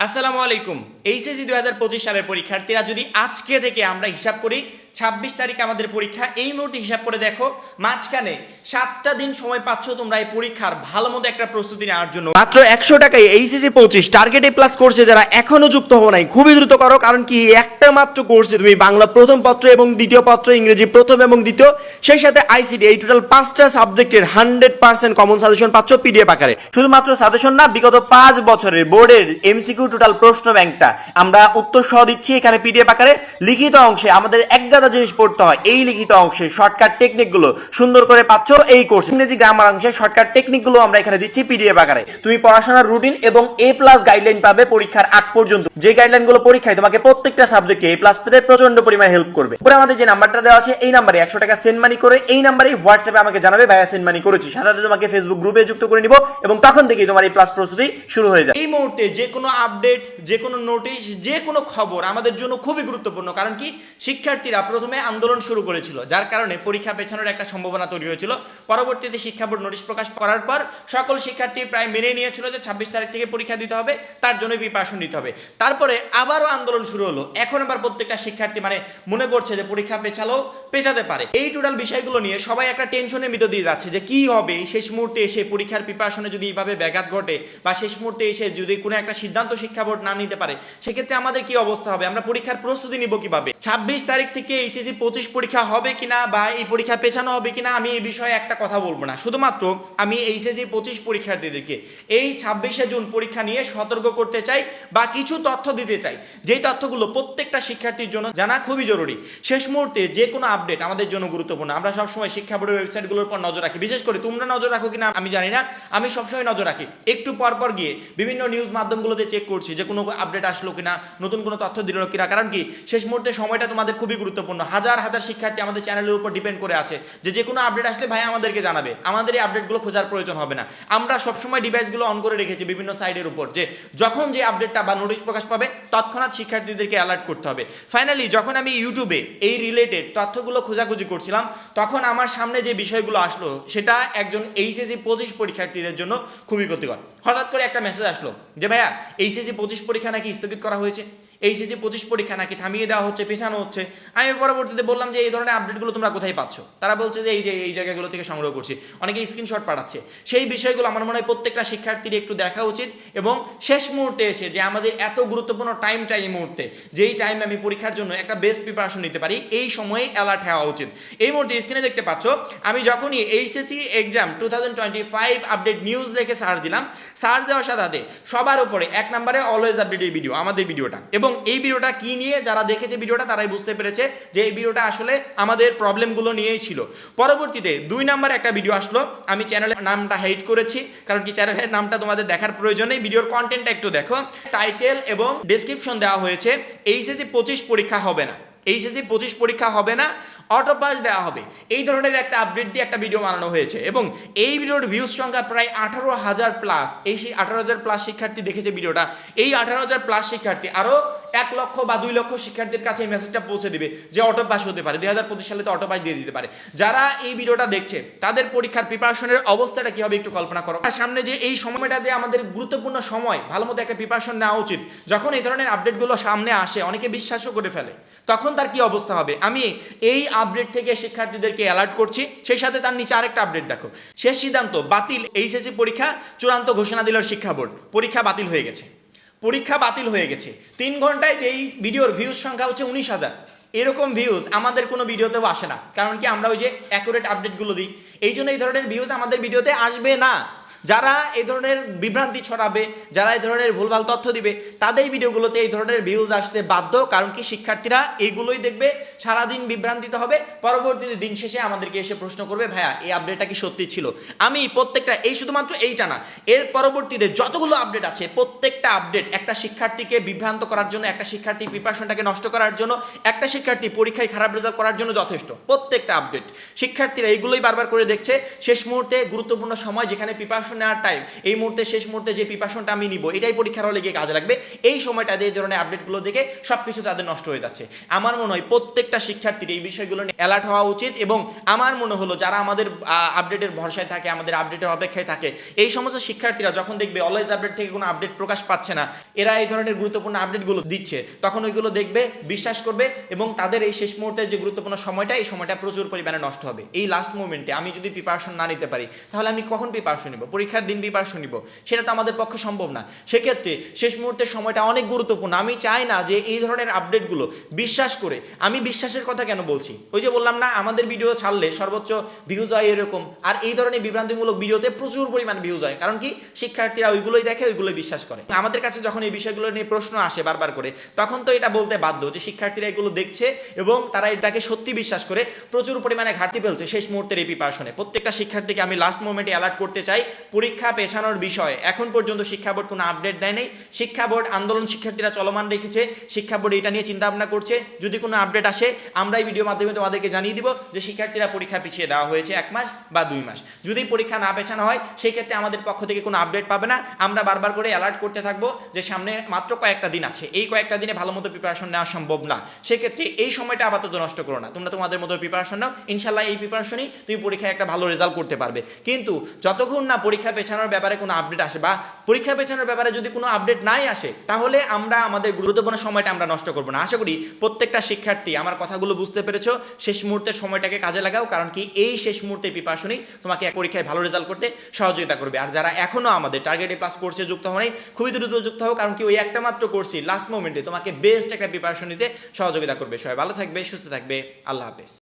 আসসালামু আলাইকুম। এইচএসি দু হাজার পঁচিশ সালের পরীক্ষার্থীরা যদি আজকে থেকে আমরা হিসাব করি ছাব্বিশ তারিখে আমাদের পরীক্ষা। এই মুহূর্তে হিসাব করে দেখো, মাঝখানে সাতটা দিন সময় পাচ্ছ তোমরা এই পরীক্ষার ভালো মতো একটা প্রস্তুতি নেওয়ার জন্য। মাত্র একশো টাকায় এইচএসি পঁচিশ টার্গেট এ প্লাস কোর্সে যারা এখনও যুক্ত হব নাই, খুবই দ্রুত করো, কারণ কি একটা মাত্র কোর্সে তুমি বাংলা প্রথম পত্র এবং দ্বিতীয় পত্র, ইংরেজি প্রথম এবং দ্বিতীয়, সেই সাথে আইসিডি এই টোটাল পাঁচটা সাবজেক্টের হান্ড্রেড পার্সেন্ট কমন সাজেশন পাচ্ছ পিডিএফ আকারে। শুধুমাত্র সাজেশন না, বিগত পাঁচ বছরের বোর্ডের এমসিকিউ টোটাল প্রশ্ন ব্যাংকটা আমরা উত্তর সহ দিচ্ছি এখানে পিডিএফ আকারে। লিখিত অংশে আমাদের এক গাদা জিনিস পড়তে হয়। এই লিখিত অংশে শর্টকাট টেকনিকগুলো সুন্দর করে পাচ্ছ, এই কোর্স ইংরেজি গ্রামার অংশে শর্টকাট টেকনিকগুলো আমরা এখানে দিচ্ছি পিডিএফ আকারে। তুমি পড়াশোনার রুটিন এবং এ প্লাস গাইডলাইন পাবে পরীক্ষার আগ পর্যন্ত। যে গাইডলাইনগুলো পরীক্ষায় তোমাকে প্রত্যেকটা সাবজেক্টে এ প্লাস পেতে প্রচণ্ড পরিমাণে হেল্প করবে। উপরে আমাদের যে নাম্বারটা দেওয়া আছে, এই নাম্বারে একশো টাকা সেন্ড মানি করে, এই নাম্বারে হোয়াটসঅ্যাপে আমাকে জানাবে, ভাইয়া সেন্ড মানি করেছি। সাথে তোমাকে ফেসবুক গ্রুপে যুক্ত করে নিব এবং তখন থেকেই তোমার এই প্লাস প্রস্তুতি শুরু হয়ে যায়। এই মুহূর্তে যে কোনো আপডেট যে কোনো নোটিশ যে কোনো খবর আমাদের জন্য খুবই গুরুত্বপূর্ণ। কারণ কি? শিক্ষার্থীরা প্রথমে আন্দোলন শুরু করেছিল, যার কারণে পরীক্ষা পেছানোর একটা সম্ভাবনা তৈরি হয়েছিল। পরবর্তীতে শিক্ষা বোর্ড নোটিশ প্রকাশ করার পর সকল শিক্ষার্থী প্রায় মেনে নিয়েছিল যে ছাব্বিশ তারিখ থেকে পরীক্ষা দিতে হবে, তার জন্য প্রিপারেশন নিতে হবে। তারপরে আবারও আন্দোলন শুরু হলো। এখন আবার প্রত্যেকটা শিক্ষার্থী মানে মনে করছে যে পরীক্ষা পেছালেও পেছাতে পারে। এই টোটাল বিষয়গুলো নিয়ে সবাই একটা টেনশনের ভিতর দিয়ে যাচ্ছে যে কি হবে শেষ মুহূর্তে এসে পরীক্ষার প্রিপারেশনে যদি এইভাবে ব্যাঘাত ঘটে বা শেষ মুহূর্তে এসে যদি কোনো একটা সিদ্ধান্ত শিক্ষা বোর্ড না নিতে পারে, সেক্ষেত্রে আমাদের কি অবস্থা হবে? আমরা পরীক্ষার প্রস্তুতি নিব কীভাবে? ছাব্বিশ তারিখ থেকে এইচএসি পঁচিশ পরীক্ষা হবে কিনা বা এই পরীক্ষা পেছানো হবে কিনা, আমি এই বিষয়ে একটা কথা বলব না। শুধুমাত্র আমি এইচএসি পঁচিশ পরীক্ষার্থীদেরকে এই ছাব্বিশে জুন পরীক্ষা নিয়ে সতর্ক করতে চাই বা কিছু তথ্য দিতে চাই। যেই তথ্যগুলো প্রত্যেকটা শিক্ষার্থীর জন্য জানা খুবই জরুরি। শেষ মুহূর্তে যে কোনো আপডেট আমাদের জন্য গুরুত্বপূর্ণ। আমরা সবসময় শিক্ষা বোর্ডের ওয়েবসাইটগুলোর উপর নজর রাখি। বিশেষ করে তোমরা নজর রাখো কিনা আমি জানি না। আমি সবসময় নজর রাখি। একটু পর পর গিয়ে বিভিন্ন নিউজ মাধ্যমগুলোতে চেক করছি যে কোনো আপডেট আসলো কিনা, নতুন কোনো তথ্য দিল কিনা। কারণ কি? শেষ মুহূর্তে সময়টা তোমাদের খুবই গুরুত্বপূর্ণ। হাজার হাজার শিক্ষার্থী আমাদের চ্যানেলের উপর ডিপেন্ড করে আছে। যে যে কোনো আপডেট আসলে ভাই আমাদেরকে জানাবে। আমাদের এই আপডেটগুলো খোঁজার প্রয়োজন হবে না। আমরা সবসময় ডিভাইসগুলো অন করে রেখেছি বিভিন্ন সাইডের উপর যে যখন যে আপডেটটা বা নোটিশ প্রকাশ পাবে, তৎক্ষণাৎ শিক্ষার্থীদেরকে অ্যালার্ট করতে হবে। ফাইনালি যখন আমি ইউটিউবে এই রিলেটেড তথ্যগুলো খোঁজাখুঁজি করছিলাম, তখন আমার সামনে যে বিষয়গুলো আসলো, সেটা একজন এইচএসি পঁচিশ পরীক্ষার্থীদের জন্য খুবই ক্ষতিকর। হঠাৎ করে একটা মেসেজ আসলো যে, ভাইয়া এইচএসি পঁচিশ পরীক্ষা নাকি স্থগিত করা হয়েছে? এইচএসি পঁচিশ পরীক্ষা নাকি থামিয়ে দেওয়া হচ্ছে, পেছানো হচ্ছে। আমি পরবর্তীতে বললাম যে, এই ধরনের আপডেটগুলো তোমরা কোথায় পাচ্ছ? তারা বলছে যে, এই যে, এই জায়গাগুলো থেকে সংগ্রহ করছি। অনেকে স্ক্রিনশট পাঠাচ্ছে। সেই বিষয়গুলো আমার মনে হয় প্রত্যেকটা শিক্ষার্থীর একটু দেখা উচিত এবং শেষ মুহূর্তে এসে যে, আমাদের এত গুরুত্বপূর্ণ টাইমটা এই মুহূর্তে, যেই টাইমে আমি পরীক্ষার জন্য একটা বেস্ট প্রিপারেশন নিতে পারি, এই সময়ে অ্যালার্ট হওয়া উচিত। এই মুহূর্তে স্ক্রিনে দেখতে পাচ্ছ, আমি যখনই HSC exam two thousand twenty five update news লিখে সার্চ দিলাম, সার্চ দেওয়ার সাথে সবার উপরে এক নম্বরে অলওয়েজ আপডেটের ভিডিও আমাদের ভিডিওটা এবং এই ভিডিওটা কি নিয়ে যারা দেখেছে ভিডিওটা, তারাই বুঝতে পেরেছে যে এই ভিডিওটা আসলে আমাদের প্রবলেমগুলো নিয়েই ছিল। পরবর্তীতে দুই নাম্বার একটা ভিডিও আসলো। আমি চ্যানেলের নামটা হেট করেছি, কারণ কি চ্যানেলের নামটা তোমাদের দেখার প্রয়োজন নেই ভিডিওর কন্টেন্টটা একটু দেখো। টাইটেল এবং ডেসক্রিপশন দেওয়া হয়েছে এইচএসি পঁচিশ পরীক্ষা হবে না। এইচএসি পঁচিশ পরীক্ষা হবে না অটো পাস দেওয়া হবে। এই ধরনের একটা আপডেট দিয়ে একটা ভিডিও বানানো হয়েছে এবং এই ভিডিওর ভিউজ সংখ্যা প্রায় আঠারো হাজার প্লাস এই সেই আঠারো হাজার প্লাস শিক্ষার্থী দেখেছে ভিডিওটা এই আঠারো হাজার প্লাস শিক্ষার্থী আরও এক লক্ষ বা দুই লক্ষ শিক্ষার্থীর কাছে এই মেসেজটা পৌঁছে দিবে যে অটো পাস হতে পারে। দুই হাজার পঁচিশ সালে তো অটো পাস দিয়ে দিতে পারে। যারা এই ভিডিওটা দেখছে, তাদের পরীক্ষার প্রিপারেশনের অবস্থাটা কী হবে একটু কল্পনা করো। আর সামনে যে এই সময়টা যে আমাদের গুরুত্বপূর্ণ সময়, ভালো মতো একটা প্রিপারেশন নেওয়া উচিত। যখন এই ধরনের আপডেটগুলো সামনে আসে, অনেকে বিশ্বাসও করে ফেলে। তখন তার কি অবস্থা হবে? আমি এই আপডেট থেকে শিক্ষার্থীদেরকে অ্যালার্ট করছি, সেই সাথে তার নিচে আরেকটা আপডেট দেখো। শেষ সিদ্ধান্ত, বাতিল এইচএসসি পরীক্ষা, চূড়ান্ত ঘোষণা দিল শিক্ষা বোর্ড। পরীক্ষা বাতিল হয়ে গেছে। পরীক্ষা বাতিল হয়ে গেছে। তিন ঘন্টায় যেই ভিডিওর ভিউজ সংখ্যা হচ্ছে উনিশ হাজার। এরকম ভিউজ আমাদের কোনো ভিডিওতেও আসে না। কারণ কি আমরা ওই যে অ্যাকুরেট আপডেটগুলো দিই। এই জন্য এই ধরনের ভিউজ আমাদের ভিডিওতে আসবে না। যারা এই ধরনের বিভ্রান্তি ছড়াবে, যারা এই ধরনের ভুলভাল তথ্য দিবে, তাদের ভিডিওগুলোতে এই ধরনের ভিউজ আসতে বাধ্য, কারণ কি শিক্ষার্থীরা এইগুলোই দেখবে, সারাদিন বিভ্রান্তিতে হবে। পরবর্তীতে দিন শেষে আমাদেরকে এসে প্রশ্ন করবে, ভাইয়া, এই আপডেটটা কি সত্যি ছিল? আমি প্রত্যেকটা, এই শুধুমাত্র এইটা না, এর পরবর্তীতে যতগুলো আপডেট আছে, প্রত্যেকটা আপডেট একটা শিক্ষার্থীকে বিভ্রান্ত করার জন্য, একটা শিক্ষার্থী প্রিপারেশনটাকে নষ্ট করার জন্য, একটা শিক্ষার্থী পরীক্ষায় খারাপ রেজাল্ট করার জন্য যথেষ্ট, প্রত্যেকটা আপডেট শিক্ষার্থীরা এইগুলোই বারবার করে দেখছে, শেষ মুহূর্তে গুরুত্বপূর্ণ সময় যেখানে প্রিপারেশন প্রিপারেশন নেওয়ার টাইম এই মুহূর্তে, শেষ মুহূর্তে যে প্রিপারেশনটা আমি নিব, এটাই পরীক্ষার হলে গিয়ে কাজে লাগবে। এই সময়টা এই ধরনের আপডেটগুলো দেখে সব কিছু তাদের নষ্ট হয়ে যাচ্ছে। আমার মনে হয় প্রত্যেকটা শিক্ষার্থীর এই বিষয়গুলো নিয়ে অ্যালার্ট হওয়া উচিত এবং আমার মনে হলো যারা আমাদের আপডেটের ভরসায় থাকে, আমাদের আপডেটের অপেক্ষায় থাকে, এই সমস্ত শিক্ষার্থীরা যখন দেখবে অলওয়েজ আপডেট থেকে কোনো আপডেট প্রকাশ পাচ্ছে না, এরা এই ধরনের গুরুত্বপূর্ণ আপডেটগুলো দিচ্ছে, তখন ওইগুলো দেখবে, বিশ্বাস করবে এবং তাদের এই শেষ মুহূর্তে যে গুরুত্বপূর্ণ সময়টা, এই সময়টা প্রচুর পরিমাণে নষ্ট হবে। এই লাস্ট মোমেন্টে আমি যদি প্রিপারেশন না নিতে পারি, তাহলে আমি কখন প্রিপারেশন নিব? পরীক্ষার দিন প্রিপারেশন নিব সেটা তো আমাদের পক্ষে সম্ভব না। সেক্ষেত্রে শেষ মুহূর্তের সময়টা অনেক গুরুত্বপূর্ণ। আমি চাই না যে এই ধরনের আপডেটগুলো বিশ্বাস করে। আমি বিশ্বাসের কথা কেন বলছি? ওই যে বললাম না, আমাদের ভিডিও ছাড়লে সর্বোচ্চ ভিউজ হয় এরকম। আর এই ধরনের বিভ্রান্তিমূলক ভিডিওতে প্রচুর পরিমাণ ভিউজ হয়। কারণ কি? শিক্ষার্থীরা ওইগুলোই দেখে, ওইগুলোই বিশ্বাস করে। আমাদের কাছে যখন এই বিষয়গুলো নিয়ে প্রশ্ন আসে বারবার করে, তখন তো এটা বলতে বাধ্য যে শিক্ষার্থীরা এগুলো দেখছে এবং তারা এটাকে সত্যি বিশ্বাস করে। প্রচুর পরিমাণে ঘাটতি ফেলছে শেষ মুহূর্তের এই প্রিপারেশনে প্রত্যেকটা শিক্ষার্থীকে আমি লাস্ট মোমেন্টে অ্যালার্ট করতে চাই পরীক্ষা পেছানোর বিষয়। এখন পর্যন্ত শিক্ষা বোর্ড কোনো আপডেট দেয় নেই। শিক্ষা বোর্ড আন্দোলন শিক্ষার্থীরা চলমান রেখেছে। শিক্ষা বোর্ড এটা নিয়ে চিন্তা ভাবনা করছে। যদি কোনো আপডেট আসে, আমরা এই ভিডিওর মাধ্যমে তোমাদেরকে জানিয়ে দিব যে শিক্ষার্থীরা পরীক্ষা পিছিয়ে দেওয়া হয়েছে এক মাস বা দুই মাস। যদি পরীক্ষা না পেছানো হয় সেই ক্ষেত্রে আমাদের পক্ষ থেকে কোনো আপডেট পাবে না। আমরা বারবার করে অ্যালার্ট করতে থাকব যে সামনে মাত্র কয়েকটা দিন আছে। এই কয়েকটা দিনে ভালো মতো প্রিপারেশন নেওয়া সম্ভব না। সেক্ষেত্রে এই সময়টা আপাতত নষ্ট করো না। তোমরা তোমাদের মতো প্রিপারেশন নাও। ইনশাল্লাহ এই প্রিপারেশনই তুমি পরীক্ষায় একটা ভালো রেজাল্ট করতে পারবে। কিন্তু যতক্ষণ না পরীক্ষা পেছানোর ব্যাপারে কোনো আপডেট আসে বা পরীক্ষা পেছানোর ব্যাপারে যদি কোনো আপডেট নাই আসে, তাহলে আমরা আমাদের গুরুত্বপূর্ণ সময়টা আমরা নষ্ট করব না। আশা করি প্রত্যেকটা শিক্ষার্থী আমার কথাগুলো বুঝতে পেরেছ। শেষ মুহূর্তের সময়টাকে কাজে লাগাও, কারণ কি এই শেষ মুহূর্তে প্রিপারেশনই তোমাকে পরীক্ষায় ভালো রেজাল্ট করতে সহযোগিতা করবে। আর যারা এখনও আমাদের টার্গেট প্লাস কোর্সে যুক্ত হওয়াই খুবই দ্রুত যুক্ত হও, কারণ কি ওই একটা মাত্র কোর্সই লাস্ট মোমেন্টে তোমাকে বেস্ট একটা প্রিপারেশন নিতে সহযোগিতা করবে। সবাই ভালো থাকবে, সুস্থ থাকবে, আল্লাহ হাফেজ।